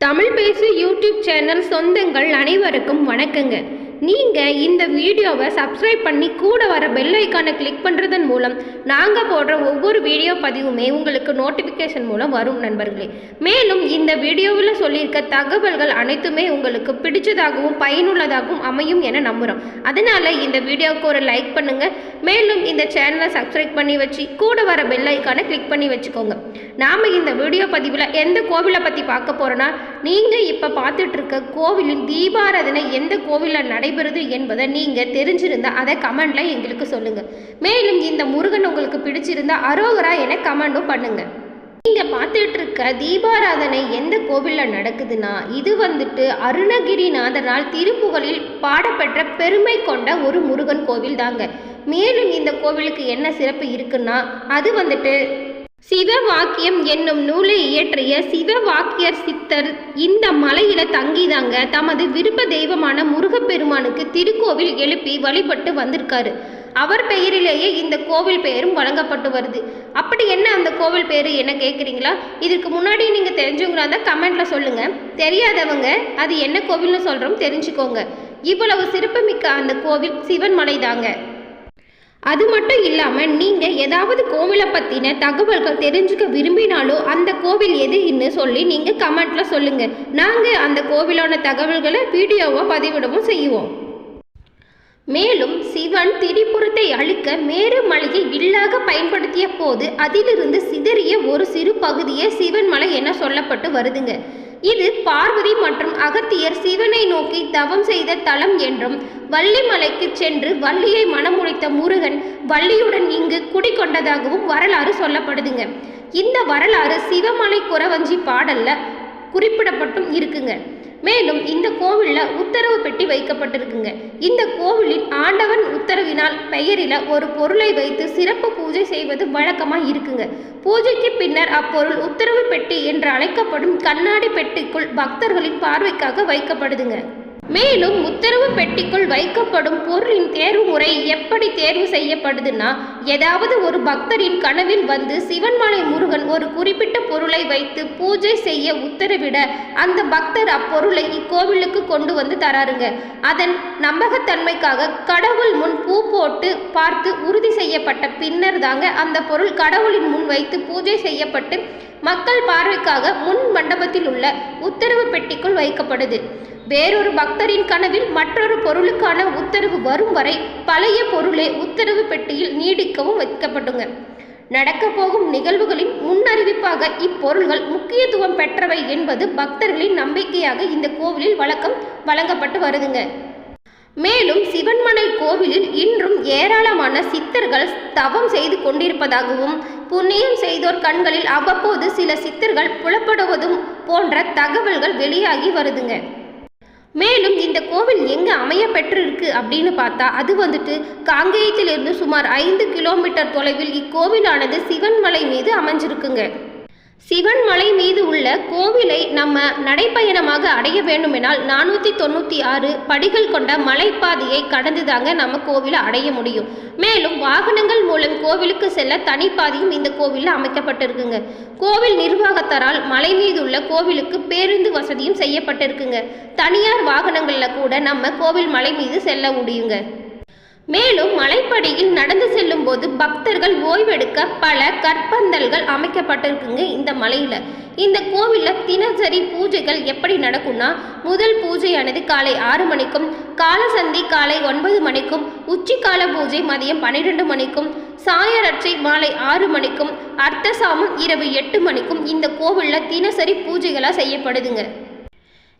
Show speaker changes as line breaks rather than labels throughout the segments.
தமிழ் பேசு YouTube channel சொந்தங்கள் அனைவருக்கும் வணக்கங்க. நீங்கள் இந்த வீடியோவை சப்ஸ்கிரைப் பண்ணி கூட வர பெல் ஐக்கானை கிளிக் பண்ணுறதன் மூலம் நாங்கள் போடுற ஒவ்வொரு வீடியோ பதிவுமே உங்களுக்கு நோட்டிஃபிகேஷன் மூலம் வரும் நண்பர்களே. மேலும் இந்த வீடியோவில் சொல்லியிருக்க தகவல்கள் அனைத்துமே உங்களுக்கு பிடிச்சதாகவும் பயனுள்ளதாகவும் அமையும் என நம்புகிறோம் அதனால் இந்த வீடியோவுக்கு ஒரு லைக் பண்ணுங்கள் மேலும் இந்த சேனலை சப்ஸ்கிரைப் பண்ணி வச்சு கூட வர பெல் ஐக்கானை கிளிக் பண்ணி வச்சுக்கோங்க. நாம் இந்த வீடியோ பதிவில் எந்த கோவிலை பற்றி பார்க்க போகிறோன்னா நீங்கள் இப்போ பார்த்துட்ருக்க கோவிலின் தீபாராதனை எந்த கோவிலில் நடைபெறுது என்பதை நீங்கள் தெரிஞ்சிருந்தா அதை கமெண்டில் எங்களுக்கு சொல்லுங்கள் மேலும் இந்த முருகன் உங்களுக்கு பிடிச்சிருந்தா அரோகரா என கமெண்டும் பண்ணுங்கள் நீங்கள் பார்த்துட்டு இருக்க தீபாராதனை எந்த கோவிலில் நடக்குதுன்னா இது வந்துட்டு அருணகிரிநாதனால் திருப்புகழில் பாடப்பெற்ற பெருமை கொண்ட ஒரு முருகன் கோவில் தாங்க மேலும் இந்த கோவிலுக்கு என்ன சிறப்பு இருக்குன்னா அது வந்துட்டு வாக்கியம் என்னும் நூலை இயற்றிய சிவவாக்கியர் சித்தர் இந்த மலையில தங்கிதாங்க. தமது விருப்ப தெய்வமான முருகப்பெருமானுக்கு திருக்கோவில் எழுப்பி வழிபட்டு வந்திருக்காரு. அவர் பெயரிலேயே இந்த கோவில் பெயரும் வழங்கப்பட்டு வருது. அப்படி என்ன அந்த கோவில் பேர் என்ன கேட்குறீங்களா இதுக்கு முன்னாடி நீங்கள் தெரிஞ்சவங்களா இருந்தால் கமெண்ட்டில் சொல்லுங்கள் தெரியாதவங்க அது என்ன கோவில்னு சொல்கிறோம் தெரிஞ்சுக்கோங்க. இவ்வளவு சிறப்புமிக்க அந்த கோவில் சிவன் மலை தாங்க அது மட்டும் இல்லாமல் நீங்கள் ஏதாவது கோவிலை பற்றின தகவல்கள் தெரிஞ்சுக்க விரும்பினாலோ அந்த கோவில் எதுன்னு சொல்லி நீங்கள் கமெண்ட்டில் சொல்லுங்கள் நாங்கள் அந்த கோவிலான தகவல்களை வீடியோவாக பதிவிடவும் செய்வோம். மேலும் சிவன் திரிபுரத்தை அழிக்க மேருமலையை வில்லாக பயன்படுத்திய போது அதிலிருந்து சிதறிய ஒரு சிறு பகுதியே சிவன் மலை என சொல்லப்பட்டு வருதுங்க. இது பார்வதி மற்றும் அகத்தியர் சிவனை நோக்கி தவம் செய்த தலம் என்றும் வள்ளிமலைக்கு சென்று வள்ளியை மணமுடித்த முருகன் வள்ளியுடன் இங்கு குடிக்கொண்டதாகவும் வரலாறு சொல்லப்படுதுங்க. இந்த வரலாறு சிவமலை குறவஞ்சி பாடல்ல குறிப்பிடப்பட்டும் இருக்குங்க. மேலும் இந்த கோவிலில் உத்தரவு பெட்டி வைக்கப்பட்டிருக்குங்க. இந்த கோவிலில் ஆண்டவன் உத்தரவினால் பெயரில் ஒரு பொருளை வைத்து சிறப்பு பூஜை செய்வது வழக்கமாக இருக்குங்க. பூஜைக்கு பின்னர் அப்பொருள் உத்தரவு பெட்டி என்று அழைக்கப்படும் கண்ணாடி பெட்டிக்குள் பக்தர்களின் பார்வைக்காக வைக்கப்படுதுங்க. மேலும் உத்தரவு பெட்டிக்குள் வைக்கப்படும் பொருளின் தேர்வு முறை எப்படி தேர்வு செய்யப்படுதுன்னா ஏதாவது ஒரு பக்தரின் கனவில் வந்து சிவன்மலை முருகன் ஒரு குறிப்பிட்ட பொருளை வைத்து பூஜை செய்ய உத்தரவிட அந்த பக்தர் அப்பொருளை இக்கோவிலுக்கு கொண்டு வந்து தராருங்க. அதன் நம்பகத்தன்மைக்காக கடவுள் முன் பூ போட்டு பார்த்து உறுதி செய்யப்பட்ட பின்னர் தாங்க அந்த பொருள் கடவுளின் முன் வைத்து பூஜை செய்யப்பட்டு மக்கள் பார்வைக்காக முன் மண்டபத்தில் உள்ள உத்தரவு பெட்டிக்குள் வைக்கப்படுது. வேறொரு பக்தரின் கனவில் மற்றொரு பொருளுக்கான உத்தரவு வரும் வரை பழைய பொருளே உத்தரவு பெட்டியில் நீடிக்கவும் வைக்கப்பட்டுங்க. நடக்க போகும் நிகழ்வுகளின் முன்னறிவிப்பாக இப்பொருள்கள் முக்கியத்துவம் பெற்றவை என்பது பக்தர்களின் நம்பிக்கையாக இந்த கோவிலில் வழக்கம் வழங்கப்பட்டு வருதுங்க. மேலும் சிவன்மலை கோவிலில் இன்றும் ஏராளமான சித்தர்கள் தவம் செய்து கொண்டிருப்பதாகவும் புண்ணியம் செய்தோர் கண்களில் அவ்வப்போது சில சித்தர்கள் புலப்படுவதும் போன்ற தகவல்கள் வெளியாகி வருதுங்க. மேலும் இந்த கோவில் எங்கே அமைய பெற்றிருக்கு அப்படின்னு பார்த்தா அது வந்துட்டு காங்கேயத்திலிருந்து சுமார் ஐந்து கிலோமீட்டர் தொலைவில் இக்கோவிலானது சிவன்மலை மீது அமைஞ்சிருக்குங்க. சிவன் மலை மீது உள்ள கோவிலை நம்ம நடைப்பயணமாக அடைய வேண்டுமெனால் நானூற்றி தொண்ணூற்றி ஆறு படிகள் கொண்ட மலைப்பாதையை கடந்துதாங்க நம்ம கோவிலை அடைய முடியும். மேலும் வாகனங்கள் மூலம் கோவிலுக்கு செல்ல தனிப்பாதையும் இந்த கோவிலில் அமைக்கப்பட்டிருக்குங்க. கோவில் நிர்வாகத்தாரால் மலை மீது உள்ள கோவிலுக்கு பேருந்து வசதியும் செய்யப்பட்டிருக்குங்க. தனியார் வாகனங்களில் கூட நம்ம கோவில் மலை மீது செல்ல முடியுங்க. மேலும் மலைப்படியில் நடந்து செல்லும் போது பக்தர்கள் ஓய்வெடுக்க பல கற்பந்தல்கள் அமைக்கப்பட்டிருக்குங்க இந்த மலையில். இந்த கோவிலில் தினசரி பூஜைகள் எப்படி நடக்கும்னா முதல் பூஜையானது காலை ஆறு மணிக்கும் காலசந்தி காலை ஒன்பது மணிக்கும் உச்சிக்கால பூஜை மதியம் பன்னிரெண்டு மணிக்கும் சாயரட்சை மாலை ஆறு மணிக்கும் அர்த்தசாமம் இரவு எட்டு மணிக்கும் இந்த கோவிலில் தினசரி பூஜைகளாக செய்யப்படுதுங்க.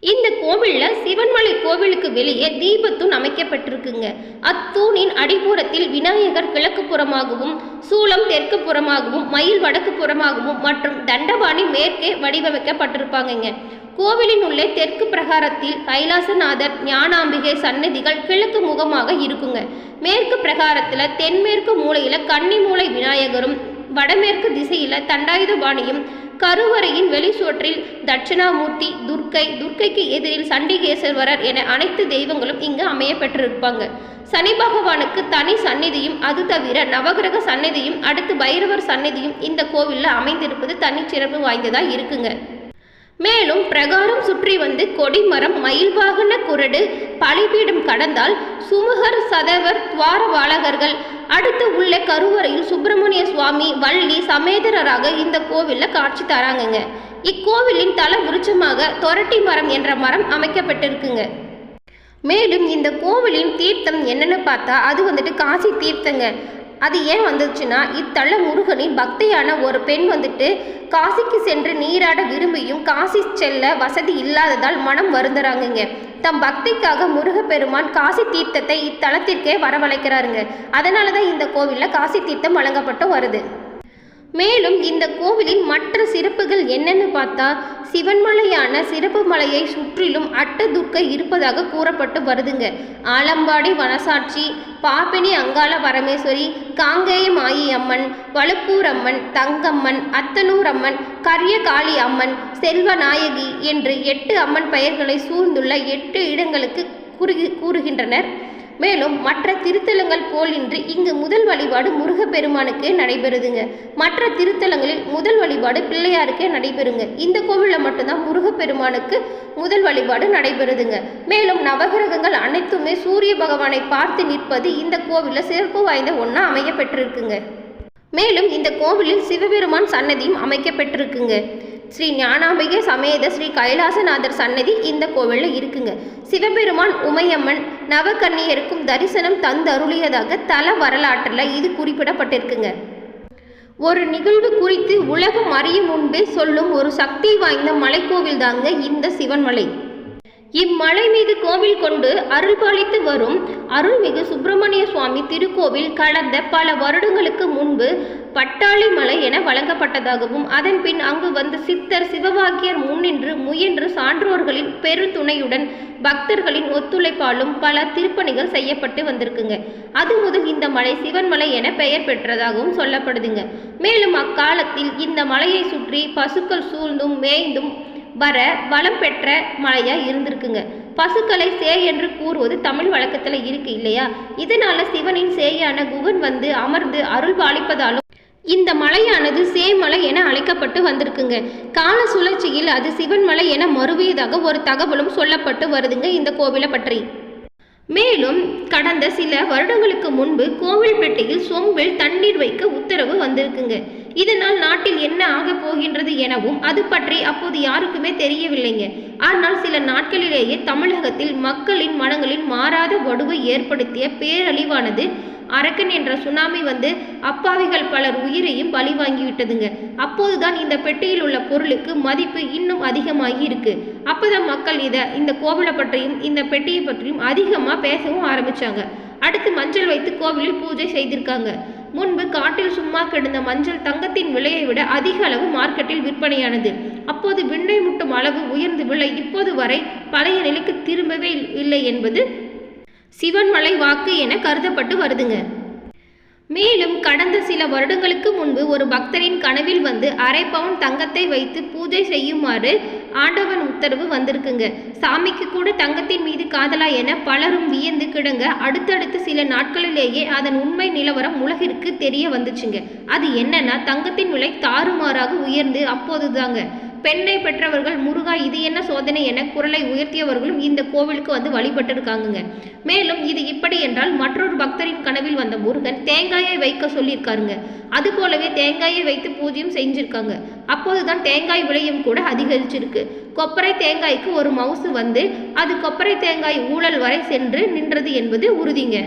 இந்த கோவிலில் சிவன்மலை கோவிலுக்கு வெளியே தீபத்தூண் அமைக்கப்பட்டிருக்குங்க. அத்தூணின் அடிப்புறத்தில் விநாயகர் கிழக்கு புறமாகவும் சூலம் தெற்கு புறமாகவும் மயில் வடக்கு புறமாகவும் மற்றும் தண்டபாணி மேற்கே வடிவமைக்கப்பட்டிருப்பாங்கங்க. கோவிலின் உள்ளே தெற்கு பிரகாரத்தில் கைலாசநாதர் ஞானாம்பிகை சன்னதிகள் கிழக்கு முகமாக இருக்குங்க. மேற்கு பிரகாரத்தில் தென்மேற்கு மூலையில் கன்னிமூலை விநாயகரும் வடமேற்கு திசையில் தண்டாயுதபாணியும் கருவறையின் வெளிச்சுவற்றில் தட்சிணாமூர்த்தி துர்க்கை துர்க்கைக்கு எதிரில் சண்டிகேஸ்வரர் என அனைத்து தெய்வங்களும் இங்கு அமைய பெற்றிருப்பாங்க சனி பகவானுக்கு தனி சந்நிதியும் அது தவிர நவகிரக சந்நிதியும் அடுத்து பைரவர் சந்நிதியும் இந்த கோவிலில் அமைந்திருப்பது தனிச்சிறப்பு வாய்ந்ததாக இருக்குங்க. மேலும் பிரகாரம் சுற்றி வந்து கொடிமரம் மயில்வாகன குரடு பலிபீடம் கடந்தால் சுமுகர் சதவர் துவாரபாலகர்கள் அடுத்து உள்ள கருவறையில் சுப்பிரமணிய சுவாமி வள்ளி சமேதரராக இந்த கோவிலில் காட்சி தராங்கங்க. இக்கோவிலின் தல விருட்சமாக தொரட்டி மரம் என்ற மரம் அமைக்கப்பட்டிருக்குங்க. மேலும் இந்த கோவிலின் தீர்த்தம் என்னன்னு பார்த்தா அது வந்துட்டு காசி தீர்த்தங்க. அது ஏன் வந்துச்சுன்னா இத்தல முருகனின் பக்தியான ஒரு பெண் வந்துட்டு காசிக்கு சென்று நீராட விரும்பியும் காசி செல்ல வசதி இல்லாததால் மனம் வருந்துறாங்கங்க. தம் பக்திக்காக முருகப்பெருமான் காசி தீர்த்தத்தை இத்தலத்திற்கே வரவழைக்கிறாருங்க. அதனால தான் இந்த கோவிலில் காசி தீர்த்தம் வழங்கப்பட்டு வருது. மேலும் இந்த கோவிலின் மற்ற சிறப்புகள் என்னென்னு பார்த்தா சிவன்மலையான சிறப்பு மலையை சுற்றிலும் அட்டதுர்க்கை இருப்பதாக கூறப்பட்டு வருதுங்க. ஆலம்பாடி வனசாட்சி பாப்பினி அங்காள பரமேஸ்வரி காங்கேய மாயி அம்மன் வலுப்பூர் அம்மன் தங்கம்மன் அத்தனூர் அம்மன் கரியகாளி அம்மன் செல்வநாயகி என்று எட்டு அம்மன் பெயர்களை சூழ்ந்துள்ள எட்டு இடங்களுக்கு கூறுகி கூறுகின்றனர். மேலும் மற்ற திருத்தலங்கள் போலின்றி இங்கு முதல் வழிபாடு முருகப்பெருமானுக்கே நடைபெறுதுங்க. மற்ற திருத்தலங்களில் முதல் வழிபாடு பிள்ளையாருக்கே நடைபெறுங்க. இந்த கோவிலில் மட்டும்தான் முருகப்பெருமானுக்கு முதல் வழிபாடு நடைபெறுதுங்க. மேலும் நவகிரகங்கள் அனைத்துமே சூரிய பகவானை பார்த்து நிற்பது இந்த கோவிலில் சிறப்பு வாய்ந்த ஒன்றா அமையப்பெற்றிருக்குங்க. மேலும் இந்த கோவிலில் சிவபெருமான் சன்னதியும் அமைக்கப்பட்டிருக்குங்க ஸ்ரீ ஞானாம்பிகை சமேத ஸ்ரீ கைலாசநாதர் சன்னதி இந்த கோவிலில் இருக்குங்க. சிவபெருமான் உமையம்மன் நவகன்னியருக்கும் தரிசனம் தந்தருளியதாக தல வரலாற்றில் இது குறிப்பிடப்பட்டிருக்குங்க. ஒரு நிகழ்வு குறித்து உலகம் அறியும் முன்பே சொல்லும் ஒரு சக்தி வாய்ந்த மலைக்கோவில் தாங்க இந்த சிவன்மலை இம்மலை மீது கோவில் கொண்டு அருள்பாலித்து வரும் அருள்மிகு சுப்பிரமணிய சுவாமி திருக்கோவில் கடந்த பல வருடங்களுக்கு முன்பு பட்டாளி மலை என வழங்கப்பட்டதாகவும் அதன் பின் அங்கு வந்த சித்தர் சிவவாக்கியர் முன்னின்று முயன்று சான்றோர்களின் பெருத்துணையுடன் பக்தர்களின் ஒத்துழைப்பாலும் பல திருப்பணிகள் செய்யப்பட்டு வந்திருக்குங்க. அது முதல் இந்த மலை சிவன்மலை என பெயர் பெற்றதாகவும் சொல்லப்படுதுங்க. மேலும் அக்காலத்தில் இந்த மலையை சுற்றி பசுக்கள் சூழ்ந்தும் மேய்ந்தும் வர வளம் பெற்ற மலையாக இருந்திருக்குங்க. பசுக்களை சே என்று கூறுவது தமிழ் வழக்கத்தில் இருக்கு இல்லையா? இதனால சிவனின் சேயான குகன் வந்து அமர்ந்து அருள் பாலிப்பதாலும் இந்த மலையானது சேமலை என அழைக்கப்பட்டு வந்திருக்குங்க. கால சுழற்சியில் அது சிவன்மலை என மறுவியதாக ஒரு தகவலும் சொல்லப்பட்டு வருதுங்க இந்த கோவிலை பற்றி. மேலும் கடந்த சில வருடங்களுக்கு முன்பு கோவில்பேட்டையில் சொம்பில் தண்ணீர் வைக்க உத்தரவு வந்திருக்குங்க. இதனால் நாட்டில் என்ன ஆகப் போகின்றது எனவும் அது பற்றி அப்போது யாருக்குமே தெரியவில்லைங்க. ஆனால் சில நாட்களிலேயே தமிழகத்தில் மக்களின் மனங்களில் மாறாத வடுவை ஏற்படுத்திய பேரழிவானது அரக்கன் என்ற சுனாமி வந்து அப்பாவிகள் பலர் உயிரையும் பலி வாங்கிவிட்டதுங்க. அப்போதுதான் இந்த பெட்டியில் உள்ள பொருளுக்கு மதிப்பு இன்னும் அதிகமாகி இருக்கு. அப்போதான் மக்கள் இதை இந்த கோவிலை பற்றியும் இந்த பெட்டியை பற்றியும் அதிகமாக பேசவும் ஆரம்பிச்சாங்க. அடுத்து மஞ்சள் வைத்து கோவிலில் பூஜை செய்திருக்காங்க. முன்பு காட்டில் சும்மா கிடந்த மஞ்சள் தங்கத்தின் விலையை விட அதிக அளவு மார்க்கெட்டில் விற்பனையானது. அப்போது விண்ணை முட்டும் அளவு உயர்ந்து விலை இப்போது வரை பழைய நிலைக்கு திரும்பவே இல்லை என்பது சிவன்மலை வாக்கு என கருதப்பட்டு வருதுங்க. மேலும் கடந்த சில வருடங்களுக்கு முன்பு ஒரு பக்தரின் கனவில் வந்து அரை பவுன் தங்கத்தை வைத்து பூஜை செய்யுமாறு ஆண்டவன் உத்தரவு வந்திருக்குங்க. சாமிக்கு கூட தங்கத்தின் மீது காதலா என பலரும் வியந்து கிடங்க. அடுத்தடுத்து சில நாட்களிலேயே அதன் உண்மை நிலவரம் உலகிற்கு தெரிய வந்துச்சுங்க. அது என்னன்னா தங்கத்தின் விலை தாறுமாறாக உயர்ந்து அப்போதுதாங்க. பெண்ணை பெற்றவர்கள் முருகா இது என்ன சோதனை என குரலை உயர்த்தியவர்களும் இந்த கோவிலுக்கு வந்து வழிபட்டிருக்காங்கங்க. மேலும் இது இப்படி என்றால் மற்றொரு பக்தரின் கனவில் வந்த முருகன் தேங்காயை வைக்க சொல்லியிருக்காருங்க. அது போலவே தேங்காயை வைத்து பூஜையும் செஞ்சிருக்காங்க. அப்போதுதான் தேங்காய் விலையும் கூட அதிகரிச்சிருக்கு. கொப்பரை தேங்காய்க்கு ஒரு மவுசு வந்து அது கொப்பரை தேங்காய் ஊழல் வரை சென்று நின்றது என்பது உறுதிங்க.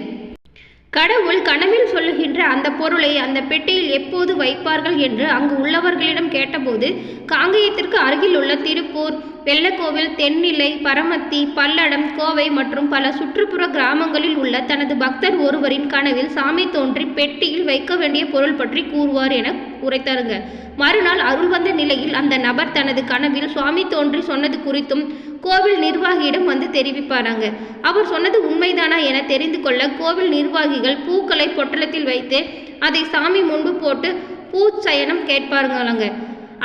கடவுள் கனவில் சொல்லுகின்ற அந்த பொருளை அந்த பெட்டியில் எப்போது வைப்பார்கள் என்று அங்கு உள்ளவர்களிடம் கேட்டபோது காங்கேயத்திற்கு அருகில் உள்ள திருப்பூர் வெள்ளக்கோவில் தென்னிலை பரமத்தி பல்லடம் கோவை மற்றும் பல சுற்றுப்புற கிராமங்களில் உள்ள தனது பக்தர் ஒருவரின் கனவில் சாமி தோன்றி பெட்டியில் வைக்க வேண்டிய பொருள் பற்றி கூறுவார் என உரைத்தாருங்க. மறுநாள் அருள் வந்த நிலையில் அந்த நபர் தனது கனவில் சுவாமி தோன்றி சொன்னது குறித்தும் கோவில் நிர்வாகியிடம் வந்து தெரிவிப்பாராங்க. அவர் சொன்னது உண்மைதானா என தெரிந்து கொள்ள கோவில் நிர்வாகிகள் பூக்களை பொட்டலத்தில் வைத்து அதை சாமி முன்பு போட்டு பூச்சயனம் கேட்பாருங்களாங்க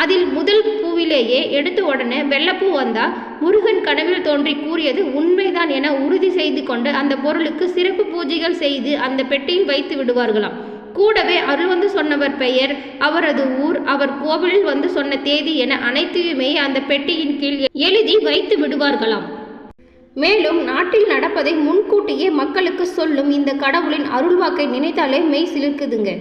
அதில் முதல் பூவிலேயே எடுத்த உடனே வெள்ளப்பூ வந்தா முருகன் கனவில் தோன்றி கூறியது உண்மைதான் என உறுதி செய்து கொண்டு அந்த பொருளுக்கு சிறப்பு பூஜைகள் செய்து அந்த பெட்டியில் வைத்து விடுவார்களாம். கூடவே அருள் வந்து சொன்னவர் பெயர். அவரது ஊர் அவர் கோவிலில் வந்து சொன்ன தேதி என அனைத்தையுமே அந்த பெட்டியின் கீழ் எழுதி வைத்து விடுவார்களாம். மேலும் நாட்டில் நடப்பதை முன்கூட்டியே மக்களுக்கு சொல்லும் இந்த கடவுளின் அருள்வாக்கை நினைத்தாலே மெய் சிலிர்க்குதுங்க.